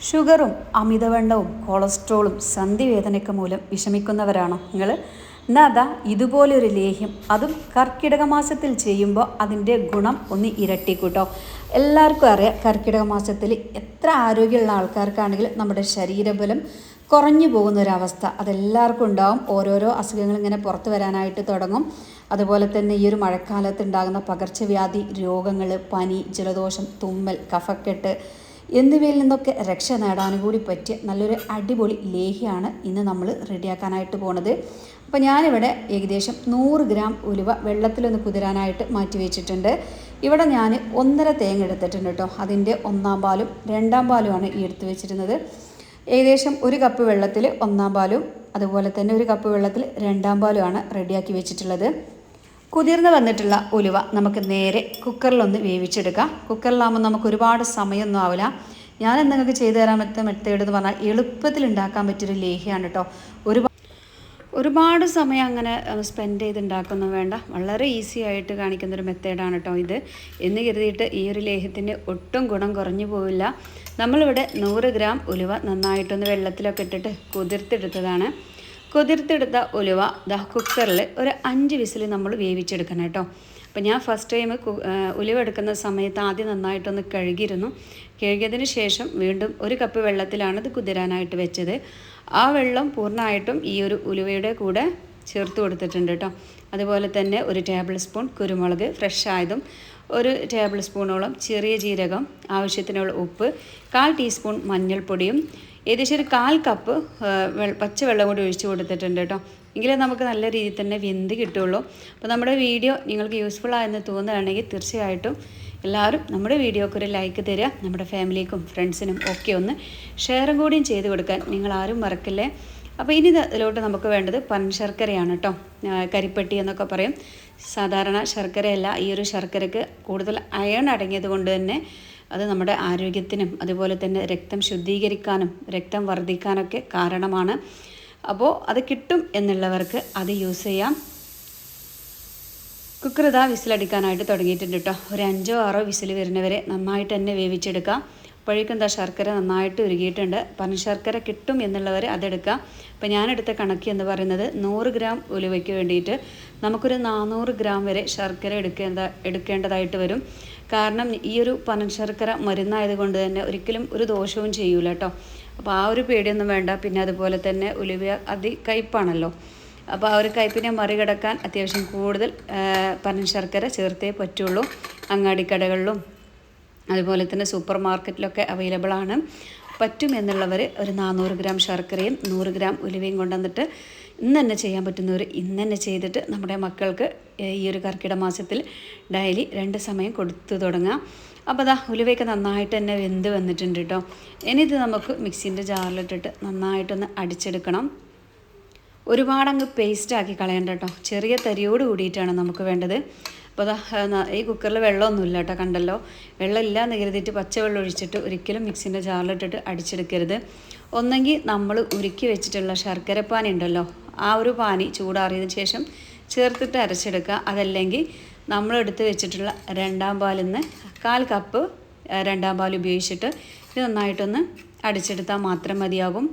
ഷുഗറും അമിതവണ്ണവും കൊളസ്ട്രോളും സന്ധിവേദനയൊക്കെ മൂലം വിഷമിക്കുന്നവരാണോ നിങ്ങൾ. എന്നാ അതാ ഇതുപോലൊരു ലേഹ്യം. അതും കർക്കിടക മാസത്തിൽ ചെയ്യുമ്പോൾ അതിന്റെ ഗുണം ഒന്ന് ഇരട്ടിക്കൂട്ടോ. എല്ലാവർക്കും അറിയാം കർക്കിടക മാസത്തിൽ എത്ര ആരോഗ്യമുള്ള ആൾക്കാർക്കാണെങ്കിലും നമ്മുടെ ശരീരബലം കുറഞ്ഞു പോകുന്ന ഒരവസ്ഥ അതെല്ലാവർക്കും ഉണ്ടാവും. ഓരോരോ അസുഖങ്ങൾ ഇങ്ങനെ പുറത്തു വരാനായിട്ട് തുടങ്ങും. അതുപോലെ തന്നെ ഈ ഒരു മഴക്കാലത്ത് ഉണ്ടാകുന്ന പകർച്ചവ്യാധി രോഗങ്ങൾ പനി ജലദോഷം തുമ്മൽ കഫക്കെട്ട് എന്നിവയിൽ നിന്നൊക്കെ രക്ഷ നേടാനും കൂടി പറ്റിയ നല്ലൊരു അടിപൊളി ലേഹിയാണ് ഇന്ന് നമ്മൾ റെഡിയാക്കാനായിട്ട് പോണത്. അപ്പോൾ ഞാനിവിടെ ഏകദേശം നൂറ് ഗ്രാം ഉലുവ വെള്ളത്തിലൊന്ന് കുതിരാനായിട്ട് മാറ്റി വെച്ചിട്ടുണ്ട്. ഇവിടെ ഞാൻ ഒന്നര തേങ്ങ എടുത്തിട്ടുണ്ട് കേട്ടോ അതിന്റെ ഒന്നാം പാലും രണ്ടാം പാലുമാണ് ഈ എടുത്ത് വെച്ചിരുന്നത്. ഏകദേശം ഒരു കപ്പ് വെള്ളത്തിൽ ഒന്നാം പാലും അതുപോലെ തന്നെ ഒരു കപ്പ് വെള്ളത്തിൽ രണ്ടാം പാലുമാണ് റെഡിയാക്കി വെച്ചിട്ടുള്ളത്. കുതിർന്ന് വന്നിട്ടുള്ള ഉലുവ നമുക്ക് നേരെ കുക്കറിലൊന്ന് വേവിച്ചെടുക്കാം. കുക്കറിലാകുമ്പോൾ നമുക്ക് ഒരുപാട് സമയമൊന്നും ആവില്ല ഞാൻ എന്തെങ്കിലും ചെയ്തു തരാൻ പറ്റുന്ന മെത്തേഡ് എന്ന് പറഞ്ഞാൽ എളുപ്പത്തിൽ ഉണ്ടാക്കാൻ പറ്റിയൊരു ലേഹിയാണ് കേട്ടോ ഒരുപാട് ഒരുപാട് സമയം അങ്ങനെ സ്പെൻഡ് ചെയ്ത് ഉണ്ടാക്കൊന്നും വേണ്ട. വളരെ ഈസി ആയിട്ട് കാണിക്കുന്ന ഒരു മെത്തേഡാണ് കേട്ടോ ഇത്. എന്ന് കരുതിയിട്ട് ഈ ഒരു ലേഹ്യത്തിന്റെ ഒട്ടും ഗുണം കുറഞ്ഞു പോവില്ല. നമ്മളിവിടെ നൂറ് ഗ്രാം ഉലുവ നന്നായിട്ടൊന്ന് വെള്ളത്തിലൊക്കെ ഇട്ടിട്ട് കുതിർത്തെടുത്തതാണ്. കുതിർത്തെടുത്ത ഉലുവ ദ കുക്കറിൽ ഒരു അഞ്ച് വിസിൽ നമ്മൾ വേവിച്ചെടുക്കണം കേട്ടോ. അപ്പോൾ ഞാൻ ഫസ്റ്റ് ടൈം ഉലുവ എടുക്കുന്ന സമയത്ത് ആദ്യം നന്നായിട്ടൊന്ന് കഴുകിയിരുന്നു. കഴുകിയതിന് ശേഷം വീണ്ടും ഒരു കപ്പ് വെള്ളത്തിലാണ് ഇത് കുതിരാനായിട്ട് വെച്ചത്. ആ വെള്ളം പൂർണമായിട്ടും ഈ ഒരു ഉലുവയുടെ കൂടെ ചേർത്ത് കൊടുത്തിട്ടുണ്ട് കേട്ടോ. അതുപോലെ തന്നെ ഒരു ടേബിൾ സ്പൂൺ കുരുമുളക് ഫ്രഷ് ആയതും ഒരു ടേബിൾ സ്പൂണോളം ചെറിയ ജീരകം ആവശ്യത്തിനുള്ള ഉപ്പ് കാൽ ടീസ്പൂൺ മഞ്ഞൾപ്പൊടിയും ഏകദേശം ഒരു കാൽ കപ്പ് പച്ചവെള്ളം കൂടി ഒഴിച്ച് കൊടുത്തിട്ടുണ്ട് കേട്ടോ. എങ്കിലേ നമുക്ക് നല്ല രീതിയിൽ തന്നെ വെന്ത് കിട്ടുള്ളൂ അപ്പോൾ നമ്മുടെ വീഡിയോ നിങ്ങൾക്ക് യൂസ്ഫുൾ ആയെന്ന് തോന്നുകയാണെങ്കിൽ തീർച്ചയായിട്ടും എല്ലാവരും നമ്മുടെ വീഡിയോക്ക് ഒരു ലൈക്ക് തരിക. നമ്മുടെ ഫാമിലിക്കും ഫ്രണ്ട്സിനും ഒക്കെ ഒന്ന് ഷെയറും കൂടിയും ചെയ്ത് കൊടുക്കാൻ നിങ്ങൾ ആരും മറക്കില്ലേ? അപ്പോൾ ഇനി ഇതിലോട്ട് നമുക്ക് വേണ്ടത് പനശർക്കരയാണ് കേട്ടോ. കരിപ്പെട്ടി എന്നൊക്കെ പറയും. സാധാരണ ശർക്കരയല്ല ഈ ഒരു ശർക്കരക്ക് കൂടുതൽ അയൺ അടങ്ങിയത് കൊണ്ട് തന്നെ അത് നമ്മുടെ ആരോഗ്യത്തിനും അതുപോലെ തന്നെ രക്തം ശുദ്ധീകരിക്കാനും രക്തം വർദ്ധിക്കാനൊക്കെ കാരണമാണ്. അപ്പോൾ അത് കിട്ടും എന്നുള്ളവർക്ക് അത് യൂസ് ചെയ്യാം. കുക്കർ ഇതാ വിസിലടിക്കാനായിട്ട് തുടങ്ങിയിട്ടുണ്ട് കേട്ടോ ഒരു അഞ്ചോ ആറോ വിസിൽ വരുന്നവരെ നന്നായിട്ട് തന്നെ വേവിച്ചെടുക്കാം. അപ്പോഴേക്കും എന്താ ശർക്കര നന്നായിട്ട് ഉരുകിയിട്ടുണ്ട്. പനശർക്കര കിട്ടും എന്നുള്ളവർ അതെടുക്കാം അപ്പോൾ ഞാനെടുത്ത കണക്ക് എന്ന് പറയുന്നത് നൂറ് ഗ്രാം ഉലുവയ്ക്ക് വേണ്ടിയിട്ട് നമുക്കൊരു നാനൂറ് ഗ്രാം വരെ ശർക്കര എടുക്കേണ്ട എടുക്കേണ്ടതായിട്ട് വരും. കാരണം ഈ ഒരു പനശർക്കര മരുന്നായതുകൊണ്ട് തന്നെ ഒരിക്കലും ഒരു ദോഷവും ചെയ്യൂല കേട്ടോ അപ്പോൾ ആ ഒരു പേടിയൊന്നും വേണ്ട. പിന്നെ അതുപോലെ തന്നെ ഉലുവ അതി കയ്പാണല്ലോ. അപ്പോൾ ആ ഒരു കയ്പിനെ മറികടക്കാൻ അത്യാവശ്യം കൂടുതൽ പനശർക്കര ചേർത്തേ പറ്റുള്ളൂ. അങ്ങാടിക്കടകളിലും അതുപോലെ തന്നെ സൂപ്പർ മാർക്കറ്റിലൊക്കെ അവൈലബിൾ ആണ്. പറ്റുമെന്നുള്ളവർ ഒരു നാനൂറ് ഗ്രാം ശർക്കരയും നൂറ് ഗ്രാം ഉലുവയും കൊണ്ടുവന്നിട്ട് ഇന്ന് തന്നെ ചെയ്യാൻ പറ്റുന്നവർ ഇന്ന് തന്നെ ചെയ്തിട്ട് നമ്മുടെ മക്കൾക്ക് ഈ ഒരു കർക്കിട മാസത്തിൽ ഡെയിലി രണ്ട് സമയം കൊടുത്തു തുടങ്ങാം. അപ്പോൾ അതാ ഉലുവയൊക്കെ നന്നായിട്ട് തന്നെ വെന്ത് വന്നിട്ടുണ്ട് കേട്ടോ ഇനി ഇത് നമുക്ക് മിക്സിന്റെ ജാറിലിട്ടിട്ട് നന്നായിട്ടൊന്ന് അടിച്ചെടുക്കണം. ഒരുപാട് അങ്ങ് പേസ്റ്റാക്കി കളയണ്ട കേട്ടോ ചെറിയ തരിയോട് കൂടിയിട്ടാണ് നമുക്ക് വേണ്ടത്. അപ്പോൾ ഈ കുക്കറിൽ വെള്ളമൊന്നുമില്ല കേട്ടോ കണ്ടല്ലോ. വെള്ളമില്ല എന്ന് കരുതിയിട്ട് പച്ചവെള്ളം ഒഴിച്ചിട്ട് ഒരിക്കലും മിക്സിന്റെ ജാറിലിട്ടിട്ട് അടിച്ചെടുക്കരുത്. ഒന്നെങ്കിൽ നമ്മൾ ഉരുക്കി വെച്ചിട്ടുള്ള ശർക്കര പാനി ഉണ്ടല്ലോ ആ ഒരു പാനി ചൂടാറിയതിന് ശേഷം ചേർത്തിട്ട് അരച്ചെടുക്കുക. അതല്ലെങ്കിൽ നമ്മൾ എടുത്ത് വെച്ചിട്ടുള്ള രണ്ടാം പാലിൽ നിന്ന് കാൽ കപ്പ് രണ്ടാം പാൽ ഉപയോഗിച്ചിട്ട് ഇത് നന്നായിട്ടൊന്ന് അടിച്ചെടുത്താൽ മാത്രം മതിയാകും.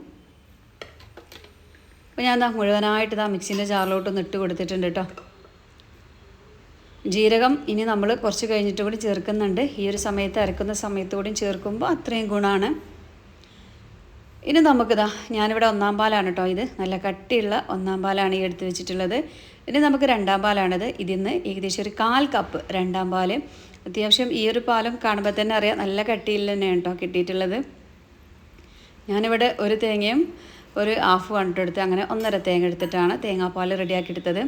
അപ്പോൾ ഞാൻ ഇതാ മുഴുവനായിട്ട് ഇതാ മിക്സിന്റെ ജാറിലോട്ടൊന്ന് ഇട്ട് കൊടുത്തിട്ടുണ്ട് കേട്ടോ ജീരകം ഇനി നമ്മൾ കുറച്ച് കഴിഞ്ഞിട്ട് കൂടി ചേർക്കുന്നുണ്ട്. ഈ ഒരു സമയത്ത് അരക്കുന്ന സമയത്ത് കൂടി ചേർക്കുമ്പോൾ അത്രയും ഗുണമാണ് ഇനി നമുക്കിതാ ഞാനിവിടെ ഒന്നാം പാലാണ് കേട്ടോ ഇത്. നല്ല കട്ടിയുള്ള ഒന്നാം പാലാണ് ഈ എടുത്ത് വെച്ചിട്ടുള്ളത്. ഇനി നമുക്ക് രണ്ടാം പാലാണിത്. ഇതിന്ന് ഏകദേശം ഒരു കാൽ കപ്പ് രണ്ടാം പാൽ. അത്യാവശ്യം ഈ ഒരു പാലും കാണുമ്പോൾ തന്നെ അറിയാം നല്ല കട്ടിയിൽ തന്നെയാണ് കേട്ടോ കിട്ടിയിട്ടുള്ളത്. ഞാനിവിടെ ഒരു തേങ്ങയും ഒരു ഹാഫ് കണ്ടിട്ടെടുത്ത് അങ്ങനെ ഒന്നര തേങ്ങ എടുത്തിട്ടാണ് തേങ്ങാപ്പാൽ റെഡിയാക്കി എടുത്തത്.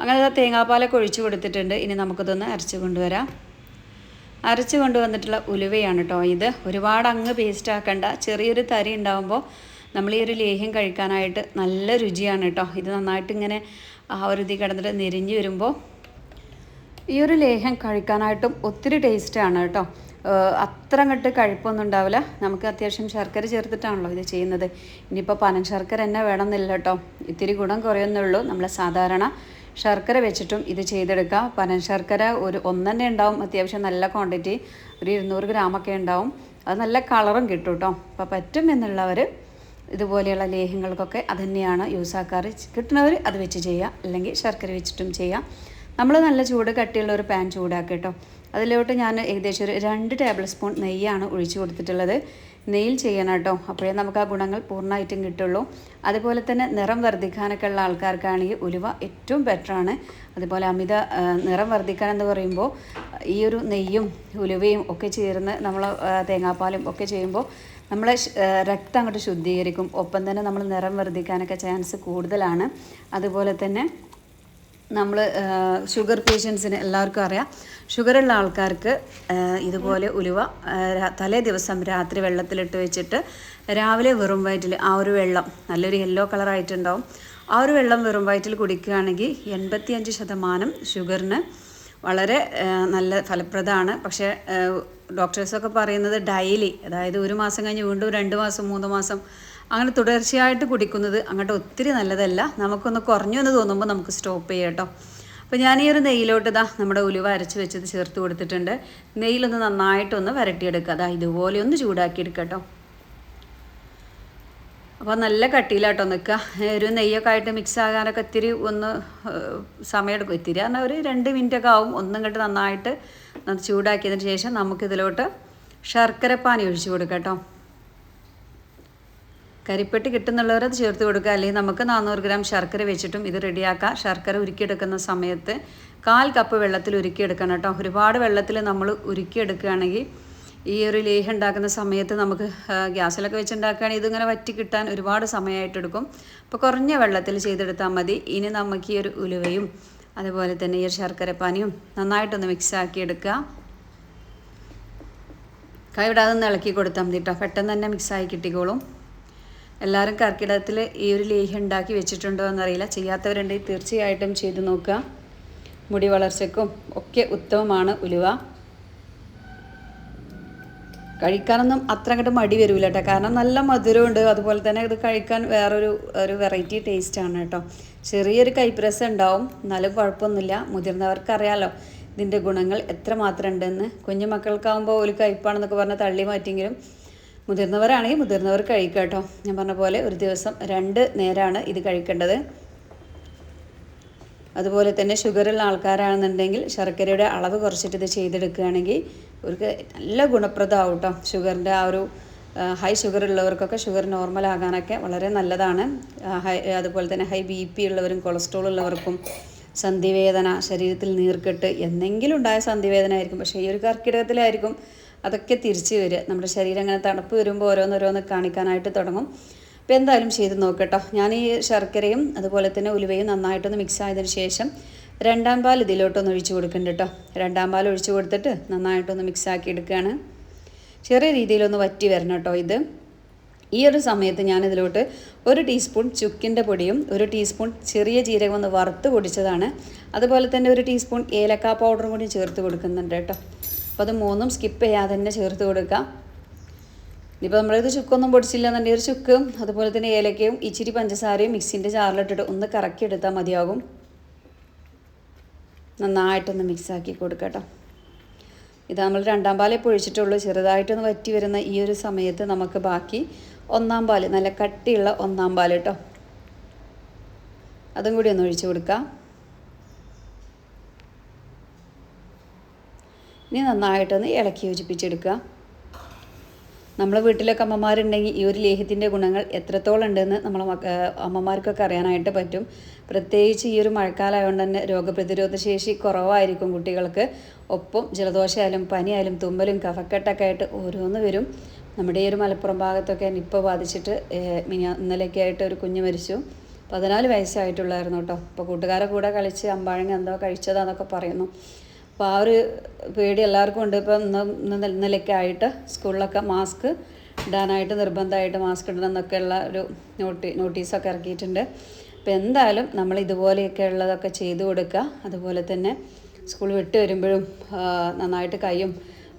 അങ്ങനെ തേങ്ങാപ്പാലൊക്കെ ഒഴിച്ചു കൊടുത്തിട്ടുണ്ട്. ഇനി നമുക്കിതൊന്ന് അരച്ച് കൊണ്ടുവരാം. അരച്ച് കൊണ്ടുവന്നിട്ടുള്ള ഉലുവയാണ് കേട്ടോ ഇത്. ഒരുപാട് അങ്ങ് പേസ്റ്റ് ആക്കണ്ട. ചെറിയൊരു തരി ഉണ്ടാകുമ്പോൾ നമ്മൾ ഈ ഒരു ലേഹ്യം കഴിക്കാനായിട്ട് നല്ല രുചിയാണ് കേട്ടോ ഇത് നന്നായിട്ട് ഇങ്ങനെ ആ ഒരു ഇത് കിടന്നിട്ട് നെരിഞ്ഞ് വരുമ്പോൾ ഈ ഒരു ലേഹ്യം കഴിക്കാനായിട്ടും ഒത്തിരി ടേസ്റ്റാണ് കേട്ടോ അത്ര അങ്ങോട്ട് കഴിപ്പൊന്നും ഉണ്ടാവില്ല. നമുക്ക് അത്യാവശ്യം ശർക്കര ചേർത്തിട്ടാണല്ലോ ഇത് ചെയ്യുന്നത്. ഇനിയിപ്പോൾ പനൻ ശർക്കര തന്നെ വേണമെന്നില്ല കേട്ടോ ഇത്തിരി ഗുണം കുറയുന്നുള്ളൂ നമ്മളെ സാധാരണ ശർക്കര വെച്ചിട്ടും ഇത് ചെയ്തെടുക്കാം. പനം ശർക്കര ഒരു ഒന്നെണ്ണ ഉണ്ടാവും. അത്യാവശ്യം നല്ല ക്വാണ്ടിറ്റി ഒരു ഇരുന്നൂറ് ഗ്രാമൊക്കെ ഉണ്ടാവും. അത് നല്ല കളറും കിട്ടും കേട്ടോ അപ്പോൾ പറ്റും എന്നുള്ളവർ ഇതുപോലെയുള്ള ലേഹ്യങ്ങൾക്കൊക്കെ അത് തന്നെയാണ് യൂസ് ആക്കാറ്. കിട്ടുന്നവർ അത് വെച്ച് ചെയ്യുക അല്ലെങ്കിൽ ശർക്കര വെച്ചിട്ടും ചെയ്യാം. നമ്മൾ നല്ല ചൂട് കട്ടിയുള്ള ഒരു പാൻ ചൂടാക്കി കേട്ടോ അതിലോട്ട് ഞാൻ ഏകദേശം ഒരു രണ്ട് ടേബിൾ സ്പൂൺ നെയ്യാണ് ഒഴിച്ചു കൊടുത്തിട്ടുള്ളത്. നെയ്യിൽ ചെയ്യണം കേട്ടോ. അപ്പോഴേ നമുക്ക് ആ ഗുണങ്ങൾ പൂർണമായിട്ടും കിട്ടുള്ളൂ. അതുപോലെ തന്നെ നിറം വർദ്ധിക്കാനൊക്കെ ഉള്ള ആൾക്കാർക്കാണെങ്കിൽ ഉലുവ ഏറ്റവും ബെറ്ററാണ് അതുപോലെ അമിത നിറം വർദ്ധിക്കാൻ എന്ന് പറയുമ്പോൾ ഈ ഒരു നെയ്യും ഉലുവയും ഒക്കെ ചേർന്ന് നമ്മൾ തേങ്ങാപ്പാലും ഒക്കെ ചെയ്യുമ്പോൾ നമ്മളെ രക്തം അങ്ങോട്ട് ശുദ്ധീകരിക്കും. ഒപ്പം തന്നെ നമ്മൾ നിറം വർദ്ധിക്കാനൊക്കെ ചാൻസ് കൂടുതലാണ്. അതുപോലെ തന്നെ നമ്മൾ ഷുഗർ പേഷ്യൻസിന് എല്ലാവർക്കും അറിയാം. ഷുഗറുള്ള ആൾക്കാർക്ക് ഇതുപോലെ ഉലുവ തലേ ദിവസം രാത്രി വെള്ളത്തിലിട്ട് വെച്ചിട്ട് രാവിലെ വെറും വയറ്റിൽ ആ ഒരു വെള്ളം നല്ലൊരു യെല്ലോ കളറായിട്ടുണ്ടാവും ആ ഒരു വെള്ളം വെറും വയറ്റിൽ കുടിക്കുകയാണെങ്കിൽ എൺപത്തിയഞ്ച് ശതമാനം ഷുഗറിന് വളരെ നല്ല ഫലപ്രദമാണ്. പക്ഷേ ഡോക്ടേഴ്സൊക്കെ പറയുന്നത് ഡെയിലി അതായത് ഒരു മാസം കഴിഞ്ഞ് വീണ്ടും രണ്ട് മാസം മൂന്ന് മാസം അങ്ങനെ തുടർച്ചയായിട്ട് കുടിക്കുന്നത് അങ്ങോട്ട് ഒത്തിരി നല്ലതല്ല. നമുക്കൊന്ന് കുറഞ്ഞു എന്ന് തോന്നുമ്പോൾ നമുക്ക് സ്റ്റോപ്പ് ചെയ്യാം കേട്ടോ. അപ്പോൾ ഞാൻ ഈ ഒരു നെയ്യിലോട്ട് ഇതാ നമ്മുടെ ഉലുവ അരച്ച് വെച്ചത് ചേർത്ത് കൊടുത്തിട്ടുണ്ട്. നെയ്യിലൊന്ന് നന്നായിട്ടൊന്ന് വരട്ടിയെടുക്കുക. അതാ ഇതുപോലെ ഒന്ന് ചൂടാക്കി എടുക്കുക കേട്ടോ. അപ്പോൾ നല്ല കട്ടിയിലാട്ടോ നിൽക്കുക. ഒരു നെയ്യൊക്കെ ആയിട്ട് മിക്സ് ആകാനൊക്കെ ഇത്തിരി ഒന്ന് സമയമെടുക്കും. ഇത്തിരി പറഞ്ഞാൽ ഒരു രണ്ട് മിനിറ്റ് ഒക്കെ ആവും. ഒന്നും കണ്ട് നന്നായിട്ട് ചൂടാക്കിയതിന് ശേഷം നമുക്കിതിലോട്ട് ശർക്കരപ്പാനി ഒഴിച്ച് കൊടുക്കാം കേട്ടോ. കരിപ്പെട്ടി കിട്ടുന്നുള്ളവർ അത് ചേർത്ത് കൊടുക്കുക. അല്ലെങ്കിൽ നമുക്ക് നാനൂറ് ഗ്രാം ശർക്കര വെച്ചിട്ടും ഇത് റെഡിയാക്കുക ശർക്കര ഉരുക്കിയെടുക്കുന്ന സമയത്ത് കാൽ കപ്പ് വെള്ളത്തിൽ ഉരുക്കിയെടുക്കണം കേട്ടോ. ഒരുപാട് വെള്ളത്തിൽ നമ്മൾ ഉരുക്കിയെടുക്കുകയാണെങ്കിൽ ഈ ഒരു ലേഹ്യം ഉണ്ടാക്കുന്ന സമയത്ത് നമുക്ക് ഗ്യാസിലൊക്കെ വെച്ചുണ്ടാക്കുകയാണെങ്കിൽ ഇതിങ്ങനെ വറ്റി കിട്ടാൻ ഒരുപാട് സമയമായിട്ടെടുക്കും അപ്പോൾ കുറഞ്ഞ വെള്ളത്തിൽ ചെയ്തെടുത്താൽ മതി. ഇനി നമുക്ക് ഈ ഒരു ഉലുവയും അതുപോലെ തന്നെ ഈ ശർക്കര പാനിയും നന്നായിട്ടൊന്ന് മിക്സ് ആക്കി എടുക്കുക. കൈ വിടാതെ ഒന്ന് ഇളക്കി കൊടുത്താൽ മതി കേട്ടോ. പെട്ടെന്ന് തന്നെ മിക്സായി കിട്ടിക്കോളും. എല്ലാവരും കർക്കിടകത്തിൽ ഈ ഒരു ലേഹ്യം ഉണ്ടാക്കി വെച്ചിട്ടുണ്ടോ എന്നറിയില്ല. ചെയ്യാത്തവരുണ്ടെങ്കിൽ തീർച്ചയായിട്ടും ചെയ്തു നോക്കുക. മുടി വളർച്ചയ്ക്കും ഒക്കെ ഉത്തമമാണ് ഉലുവ. കഴിക്കാനൊന്നും അത്ര അങ്ങോട്ട് മടി വരില്ല കേട്ടോ കാരണം നല്ല മധുരമുണ്ട്. അതുപോലെ തന്നെ ഇത് കഴിക്കാൻ വേറൊരു ഒരു വെറൈറ്റി ടേസ്റ്റാണ് കേട്ടോ ചെറിയൊരു കൈപ്രസം ഉണ്ടാവും. എന്നാലും കുഴപ്പമൊന്നുമില്ല. മുതിർന്നവർക്കറിയാലോ ഇതിന്റെ ഗുണങ്ങൾ എത്ര മാത്രം ഉണ്ടെന്ന്. കുഞ്ഞു മക്കൾക്കാവുമ്പോൾ ഒരു കയ്പ്പാണെന്നൊക്കെ പറഞ്ഞ് തള്ളി മാറ്റിയെങ്കിലും മുതിർന്നവരാണെങ്കിൽ മുതിർന്നവർ കഴിക്കുക കേട്ടോ. ഞാൻ പറഞ്ഞ പോലെ ഒരു ദിവസം രണ്ട് നേരമാണ് ഇത് കഴിക്കേണ്ടത്. അതുപോലെ തന്നെ ഷുഗറുള്ള ആൾക്കാരാണെന്നുണ്ടെങ്കിൽ ശർക്കരയുടെ അളവ് കുറച്ചിട്ട് ഇത് ചെയ്തെടുക്കുകയാണെങ്കിൽ അവർക്ക് നല്ല ഗുണപ്രദമാവും കേട്ടോ. ഷുഗറിന്റെ ആ ഒരു ഹൈ ഷുഗർ ഉള്ളവർക്കൊക്കെ ഷുഗർ നോർമൽ ആകാനൊക്കെ വളരെ നല്ലതാണ്. ഹൈ അതുപോലെ തന്നെ ഹൈ ബി പി ഉള്ളവരും കൊളസ്ട്രോൾ ഉള്ളവർക്കും സന്ധിവേദന ശരീരത്തിൽ നീർക്കെട്ട് എന്തെങ്കിലും ഉണ്ടായ സന്ധിവേദന ആയിരിക്കും. പക്ഷേ ഈ ഒരു കർക്കിടകത്തിലായിരിക്കും അതൊക്കെ തിരിച്ചു വരിക. നമ്മുടെ ശരീരം അങ്ങനെ തണുപ്പ് വരുമ്പോൾ ഓരോന്നോരോന്ന് കാണിക്കാനായിട്ട് തുടങ്ങും. അപ്പോൾ എന്തായാലും ചെയ്ത് നോക്കട്ടോ. ഞാൻ ഈ ശർക്കരയും അതുപോലെ തന്നെ ഉലുവയും നന്നായിട്ടൊന്ന് മിക്സ് ആയതിനു ശേഷം രണ്ടാം പാൽ ഇതിലോട്ടൊന്ന് ഒഴിച്ചു കൊടുക്കുന്നുണ്ട് കേട്ടോ രണ്ടാം പാൽ ഒഴിച്ചു കൊടുത്തിട്ട് നന്നായിട്ടൊന്ന് മിക്സ് ആക്കി എടുക്കുകയാണ്. ചെറിയ രീതിയിലൊന്ന് വറ്റി വരണം കേട്ടോ ഇത്. ഈ ഒരു സമയത്ത് ഞാനിതിലോട്ട് ഒരു ടീസ്പൂൺ ചുക്കിന്റെ പൊടിയും ഒരു ടീസ്പൂൺ ചെറിയ ജീരകം ഒന്ന് വറുത്ത് പൊടിച്ചതാണ്. അതുപോലെ തന്നെ ഒരു ടീസ്പൂൺ ഏലക്ക പൗഡറും കൂടി ചേർത്ത് കൊടുക്കുന്നുണ്ട് കേട്ടോ അപ്പോൾ അത് മൂന്നും സ്കിപ്പ് ചെയ്യാതെ തന്നെ ചേർത്ത് കൊടുക്കാം. ഇനിയിപ്പോൾ നമ്മളിത് ചുക്കൊന്നും പൊടിച്ചില്ല എന്നുണ്ടെങ്കിൽ ഒരു ചുക്കും അതുപോലെ തന്നെ ഏലക്കയും ഇച്ചിരി പഞ്ചസാരയും മിക്സിന്റെ ജാറിലിട്ടിട്ട് ഒന്ന് കറക്കി എടുത്താൽ മതിയാകും. നന്നായിട്ടൊന്ന് മിക്സാക്കി കൊടുക്കട്ടോ. ഇത് നമ്മൾ രണ്ടാം പാലേ പൊഴിച്ചിട്ടുള്ളൂ. ചെറുതായിട്ടൊന്ന് വറ്റി വരുന്ന ഈ ഒരു സമയത്ത് നമുക്ക് ബാക്കി ഒന്നാം പാൽ നല്ല കട്ടിയുള്ള ഒന്നാം പാൽ കേട്ടോ അതും കൂടി ഒന്ന് ഒഴിച്ചു കൊടുക്കാം. ഇനി നന്നായിട്ടൊന്ന് ഇളക്കി യോജിപ്പിച്ചെടുക്കുക. നമ്മളെ വീട്ടിലൊക്കെ അമ്മമാരുണ്ടെങ്കിൽ ഈ ഒരു ലേഹ്യത്തിന്റെ ഗുണങ്ങൾ എത്രത്തോളം ഉണ്ടെന്ന് നമ്മളെ അമ്മമാർക്കൊക്കെ അറിയാനായിട്ട് പറ്റും. പ്രത്യേകിച്ച് ഈ ഒരു മഴക്കാലമായതുകൊണ്ട് തന്നെ രോഗപ്രതിരോധ ശേഷി കുറവായിരിക്കും കുട്ടികൾക്ക്. ഒപ്പം ജലദോഷമായാലും പനിയായാലും തുമ്പലും കഫക്കെട്ടൊക്കെ ആയിട്ട് ഓരോന്ന് വരും. നമ്മുടെ ഈ ഒരു മലപ്പുറം ഭാഗത്തൊക്കെ നിപ്പ ബാധിച്ചിട്ട് ഇന്നലെയൊക്കെ ആയിട്ട് ഒരു കുഞ്ഞ് മരിച്ചു. പതിനാല് വയസ്സായിട്ടുള്ളായിരുന്നു കേട്ടോ. അപ്പോൾ കൂട്ടുകാരെ കൂടെ കളിച്ച് അമ്പാഴങ്ങ എന്തോ കഴിച്ചതാന്നൊക്കെ പറയുന്നു. അപ്പോൾ ആ ഒരു പേടി എല്ലാവർക്കും ഉണ്ട്. ഇപ്പം ഇന്ന് ഇന്ന് ആയിട്ട് സ്കൂളിലൊക്കെ മാസ്ക് ഇടാനായിട്ട് നിർബന്ധമായിട്ട് മാസ്ക് ഇടണം എന്നൊക്കെയുള്ള ഒരു നോട്ടി നോട്ടീസൊക്കെ ഇറക്കിയിട്ടുണ്ട്. അപ്പോൾ എന്തായാലും നമ്മൾ ഇതുപോലെയൊക്കെ ഉള്ളതൊക്കെ ചെയ്തു കൊടുക്കുക. അതുപോലെ തന്നെ സ്കൂൾ വിട്ട് വരുമ്പോഴും നന്നായിട്ട് കൈയും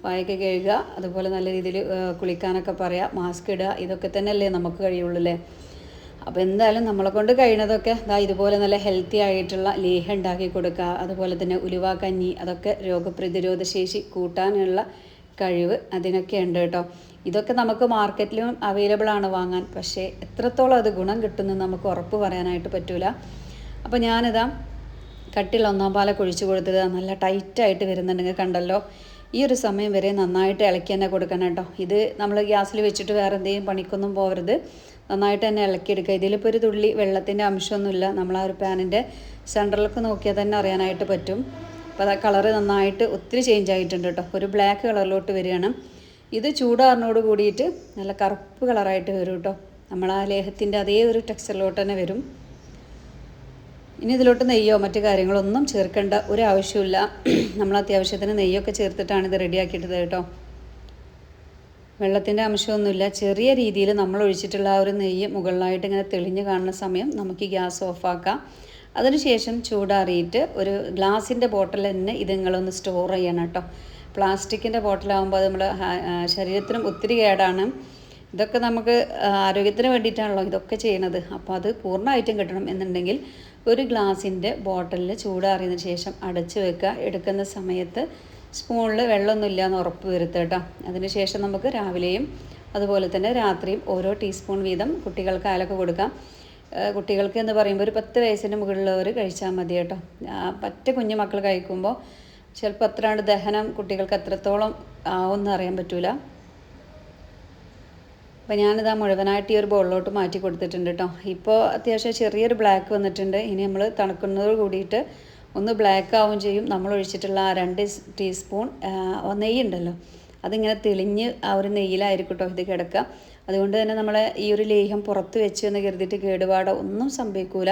വായൊക്കെ കഴുകുക. അതുപോലെ നല്ല രീതിയിൽ കുളിക്കാനൊക്കെ പറയുക മാസ്ക് ഇടുക. ഇതൊക്കെ തന്നെയല്ലേ നമുക്ക് കഴിയുള്ളൂ അല്ലേ? അപ്പോൾ എന്തായാലും നമ്മളെ കൊണ്ട് കഴിയുന്നതൊക്കെ ദാ ഇതുപോലെ നല്ല ഹെൽത്തി ആയിട്ടുള്ള ലേഹം ഉണ്ടാക്കി കൊടുക്കുക അതുപോലെ തന്നെ ഉലുവ കഞ്ഞി അതൊക്കെ രോഗപ്രതിരോധ ശേഷി കൂട്ടാനുള്ള കഴിവ് അതിനൊക്കെ ഉണ്ട് കേട്ടോ. ഇതൊക്കെ നമുക്ക് മാർക്കറ്റിലും അവൈലബിൾ ആണ് വാങ്ങാൻ പക്ഷേ എത്രത്തോളം അത് ഗുണം കിട്ടുന്നു നമുക്ക് ഉറപ്പ് പറയാനായിട്ട് പറ്റൂല. അപ്പോൾ ഞാനിതാ കട്ടിൽ ഒന്നാം പാലൊക്കെ ഒഴിച്ചു കൊടുത്തത് നല്ല ടൈറ്റായിട്ട് വരുന്നുണ്ടെങ്കിൽ കണ്ടല്ലോ. ഈ ഒരു സമയം വരെ നന്നായിട്ട് ഇളക്കി തന്നെ കൊടുക്കണം കേട്ടോ. ഇത് നമ്മൾ ഗ്യാസിൽ വെച്ചിട്ട് വേറെ എന്തെങ്കിലും പണിക്കൊന്നും പോകരുത് നന്നായിട്ട് തന്നെ ഇളക്കിയെടുക്കുക. ഇതിലിപ്പോൾ ഒരു തുള്ളി വെള്ളത്തിന്റെ അംശമൊന്നുമില്ല. നമ്മൾ ആ ഒരു പാനിന്റെ സെന്ററിലൊക്കെ നോക്കിയാൽ തന്നെ അറിയാനായിട്ട് പറ്റും. അപ്പോൾ അത് കളറ് നന്നായിട്ട് ഒത്തിരി ചേഞ്ച് ആയിട്ടുണ്ട് കേട്ടോ. ഒരു ബ്ലാക്ക് കളറിലോട്ട് വരികയാണ്. ഇത് ചൂടാറിനോട് കൂടിയിട്ട് നല്ല കറുപ്പ് കളറായിട്ട് വരും കേട്ടോ. നമ്മൾ ആ ലേഹത്തിന്റെ അതേ ഒരു ടെക്സ്ചറിലോട്ട് തന്നെ വരും. ഇനി ഇതിലോട്ട് നെയ്യോ മറ്റു കാര്യങ്ങളൊന്നും ചേർക്കേണ്ട ഒരു ആവശ്യമില്ല നമ്മൾ അത്യാവശ്യത്തിന് നെയ്യൊക്കെ ചേർത്തിട്ടാണ് ഇത് റെഡിയാക്കിയിട്ടത് കേട്ടോ. വെള്ളത്തിന്റെ അംശമൊന്നുമില്ല. ചെറിയ രീതിയിൽ നമ്മൾ ഒഴിച്ചിട്ടുള്ള ആ ഒരു നെയ്യ് മുകളിലായിട്ട് ഇങ്ങനെ തെളിഞ്ഞു കാണുന്ന സമയം നമുക്ക് ഗ്യാസ് ഓഫാക്കാം അതിനുശേഷം ചൂടാറിയിട്ട് ഒരു ഗ്ലാസിന്റെ ബോട്ടിൽ തന്നെ ഇത് നിങ്ങളൊന്ന് സ്റ്റോർ ചെയ്യണം കേട്ടോ. പ്ലാസ്റ്റിക്കിന്റെ ബോട്ടിലാകുമ്പോൾ നമ്മൾ ശരീരത്തിനും ഒത്തിരി കേടാണ്. ഇതൊക്കെ നമുക്ക് ആരോഗ്യത്തിന് വേണ്ടിയിട്ടാണല്ലോ ഇതൊക്കെ ചെയ്യണത്. അപ്പോൾ അത് പൂർണമായിട്ടും കിട്ടണം എന്നുണ്ടെങ്കിൽ ഒരു ഗ്ലാസിന്റെ ബോട്ടിലിൽ ചൂടാറിയതിന് ശേഷം അടച്ചു വെക്കുക. എടുക്കുന്ന സമയത്ത് സ്പൂണിൽ വെള്ളമൊന്നുമില്ല എന്ന് ഉറപ്പ് വരുത്തുക കേട്ടോ. അതിനുശേഷം നമുക്ക് രാവിലെയും അതുപോലെ തന്നെ രാത്രിയും ഓരോ ടീസ്പൂൺ വീതം കുട്ടികൾക്ക് ആലൊക്കെ കൊടുക്കാം. കുട്ടികൾക്ക് എന്ന് പറയുമ്പോൾ ഒരു പത്ത് വയസ്സിന് മുകളിലുള്ളവർ കഴിച്ചാൽ മതി കേട്ടോ. പറ്റ കുഞ്ഞു മക്കൾ കഴിക്കുമ്പോൾ ചിലപ്പോൾ അത്രാണ്ട് ദഹനം കുട്ടികൾക്ക് എത്രത്തോളം ആവുമെന്ന് അറിയാൻ പറ്റൂല. അപ്പോൾ ആ മുഴുവനായിട്ട് ഈ ഒരു ബോളിലോട്ട് മാറ്റി കൊടുത്തിട്ടുണ്ട് കേട്ടോ. ഇപ്പോൾ അത്യാവശ്യം ചെറിയൊരു ബ്ലാക്ക് വന്നിട്ടുണ്ട്. ഇനി നമ്മൾ തണുക്കുന്നതോട് കൂടിയിട്ട് ഒന്ന് ബ്ലാക്ക് ആവും ചെയ്യും. നമ്മൾ ഒഴിച്ചിട്ടുള്ള ആ രണ്ട് ടീസ്പൂൺ നെയ്യുണ്ടല്ലോ അതിങ്ങനെ തെളിഞ്ഞ് ആ ഒരു നെയ്യിലായിരിക്കും കേട്ടോ ഇത് കിടക്കുക. അതുകൊണ്ട് തന്നെ നമ്മൾ ഈ ഒരു ലേഹ്യം പുറത്ത് വെച്ച് എന്ന് കരുതിയിട്ട് കേടുപാടോ ഒന്നും സംഭവിക്കൂല.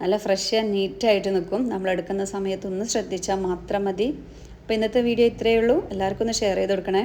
നല്ല ഫ്രഷ് ആൻഡ് നീറ്റായിട്ട് നിൽക്കും. നമ്മൾ എടുക്കുന്ന സമയത്ത് ഒന്ന് ശ്രദ്ധിച്ചാൽ മാത്രം മതി. അപ്പോൾ ഇന്നത്തെ വീഡിയോ ഇത്രയേ ഉള്ളൂ. എല്ലാവർക്കും ഒന്ന് ഷെയർ ചെയ്ത് കൊടുക്കണേ.